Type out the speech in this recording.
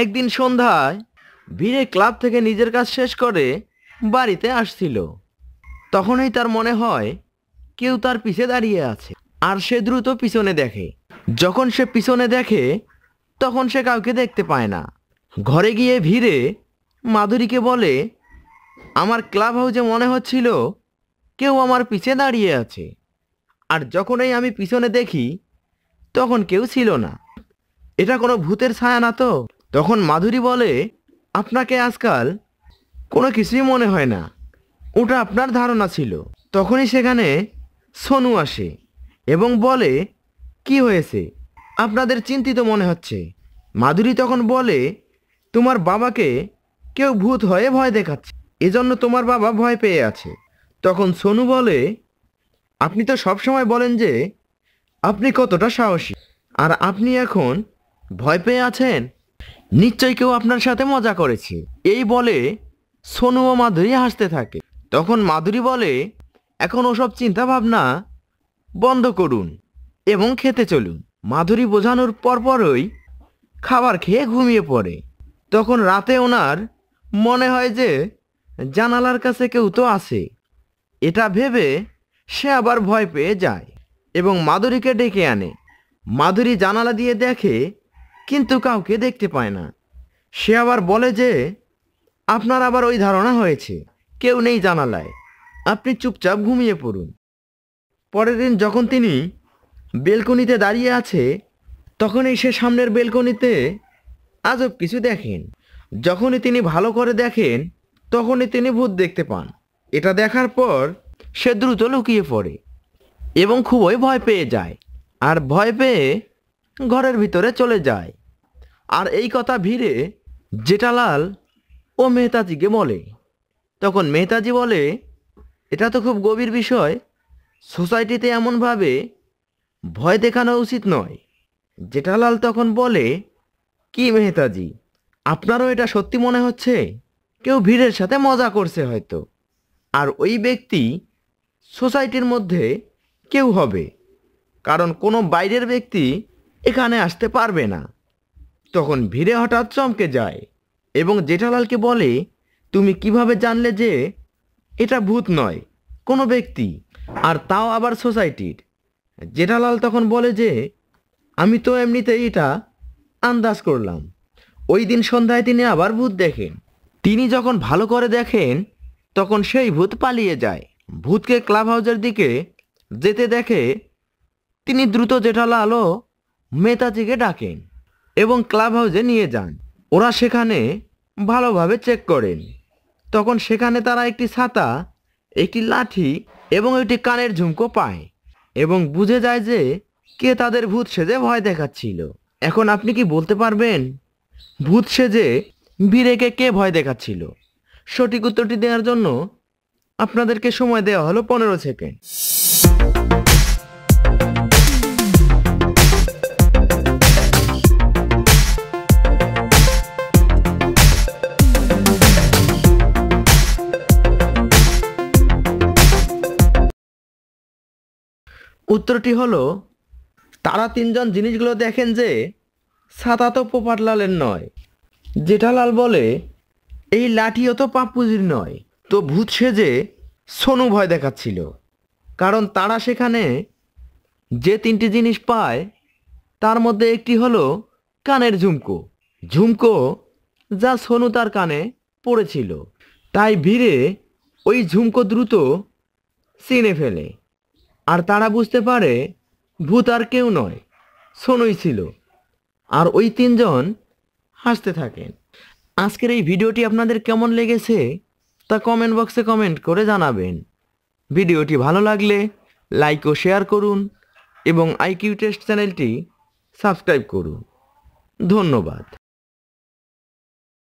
একদিন সন্ধ্যায় ভিড়ে ক্লাব থেকে নিজের কাজ শেষ করে বাড়িতে আসছিল। তখনই তার মনে হয় কেউ তার পিছে দাঁড়িয়ে আছে আর সে দ্রুত পিছনে দেখে। যখন সে পিছনে দেখে, তখন সে কাউকে দেখতে পায় না। ঘরে গিয়ে ভিড়ে মাধুরীকে বলে, আমার ক্লাব হাউসে মনে হচ্ছিল কেউ আমার পিছে দাঁড়িয়ে আছে। আর যখনই আমি পিছনে দেখি, তখন কেউ ছিল না। এটা কোনো ভূতের ছায়া না তো? তখন মাধুরী বলে, আপনাকে আজকাল কোনো কিছুই মনে হয় না। ওটা আপনার ধারণা ছিল। তখনই সেখানে সোনু আসে এবং বলে, কি হয়েছে? আপনাদের চিন্তিত মনে হচ্ছে। মাধুরী তখন বলে, তোমার বাবাকে কেউ ভূত হয়ে ভয় দেখাচ্ছে। এজন্য তোমার বাবা ভয় পেয়ে আছে। তখন সোনু বলে, আপনি তো সবসময় বলেন যে, আপনি কতটা সাহসী। আর আপনি এখন ভয় পেয়ে আছেন? নিশ্চয়ই কেউ আপনার সাথে মজা করেছে। এই বলে সোনু ও মাধুরী হাসতে থাকে। তখন মাধুরী বলে, এখন ওসব চিন্তা ভাবনা বন্ধ করুন এবং খেতে চলুন। মাধুরী বোঝানোর পরপরই খাবার খেয়ে ঘুমিয়ে পড়ে। তখন রাতে ওনার মনে হয় যে জানালার কাছে কেউ তো আসে এটা ভেবে সে আবার ভয় পেয়ে যায় এবং মাধুরীকে ডেকে আনে। মাধুরী জানালা দিয়ে দেখে কিন্তু কাউকে দেখতে পায় না। সে আবার বলে যে, আপনার আবার ওই ধারণা হয়েছে। কেউ নেই জানালায়। আপনি চুপচাপ ঘুমিয়ে পড়ুন। পরের দিন যখন তিনি বেলকনিতে দাঁড়িয়ে আছে, তখনই সে সামনের বেলকনিতে আজব কিছু দেখেন। যখনই তিনি ভালো করে দেখেন, তখনই তিনি ভূত দেখতে পান। এটা দেখার পর সে দ্রুত লুকিয়ে পড়ে এবং খুবই ভয় পেয়ে যায়। আর ভয় পেয়ে ঘরের ভিতরে চলে যায়। আর এই কথা ভিড়ে জেঠালাল ও মেহতাজিকে বলে। তখন মেহতাজি বলে, এটা তো খুব গভীর বিষয়। সোসাইটিতে এমনভাবে ভয় দেখানো উচিত নয়। জেঠালাল তখন বলে, কি মেহতাজি, আপনারও এটা সত্যি মনে হচ্ছে? কেউ ভিড়ের সাথে মজা করছে হয়তো। আর ওই ব্যক্তি সোসাইটির মধ্যে কেউ হবে। কারণ কোনো বাইরের ব্যক্তি এখানে আসতে পারবে না। তখন ভিড়ে হঠাৎ চমকে যায় এবং জেঠালালকে বলে, তুমি কীভাবে জানলে যে এটা ভূত নয়, কোনো ব্যক্তি, আর তাও আবার সোসাইটির? জেঠালাল তখন বলে যে, আমি তো এমনিতেই এটা আন্দাজ করলাম। ওই দিন সন্ধ্যায় তিনি আবার ভূত দেখেন। তিনি যখন ভালো করে দেখেন, তখন সেই ভূত পালিয়ে যায়। ভূতকে ক্লাব হাউজের দিকে যেতে দেখে তিনি দ্রুত জেঠালাল ও মেতাজিকে ডাকেন এবং ক্লাব হাউসে নিয়ে যান। ওরা সেখানে ভালোভাবে চেক করেন। তখন সেখানে তারা একটি ছাতা, একটি লাঠি এবং একটি কানের ঝুমকো পায় এবং বুঝে যায় যে কে তাদের ভূত সেজে ভয় দেখাচ্ছিল। এখন আপনি কি বলতে পারবেন, ভূত সেজে বীরেকে কে ভয় দেখাচ্ছিল? সঠিক উত্তরটি দেওয়ার জন্য আপনাদেরকে সময় দেওয়া হলো পনেরো সেকেন্ড। উত্তরটি হলো, তারা তিনজন জিনিসগুলো দেখেন যে ছাতা তো পোপাটলালের নয়। জেঠালাল বলে, এই লাঠিও তো পাপ্পুজির নয়। তো ভূত সেজে সোনু ভয় দেখাচ্ছিল। কারণ তারা সেখানে যে তিনটি জিনিস পায়, তার মধ্যে একটি হলো কানের ঝুমকো। ঝুমকো যা সোনু তার কানে পড়েছিল। তাই ভিড়ে ওই ঝুমকো দ্রুত চিনে ফেলে। আর তারা বুঝতে পারে ভূত আর কেউ নয়, সোনুই ছিল। আর ওই তিনজন হাসতে থাকেন। আজকের এই ভিডিওটি আপনাদের কেমন লেগেছে তা কমেন্ট বক্সে কমেন্ট করে জানাবেন। ভিডিওটি ভালো লাগলে লাইক ও শেয়ার করুন এবং আইকিউ টেস্ট চ্যানেলটি সাবস্ক্রাইব করুন। ধন্যবাদ।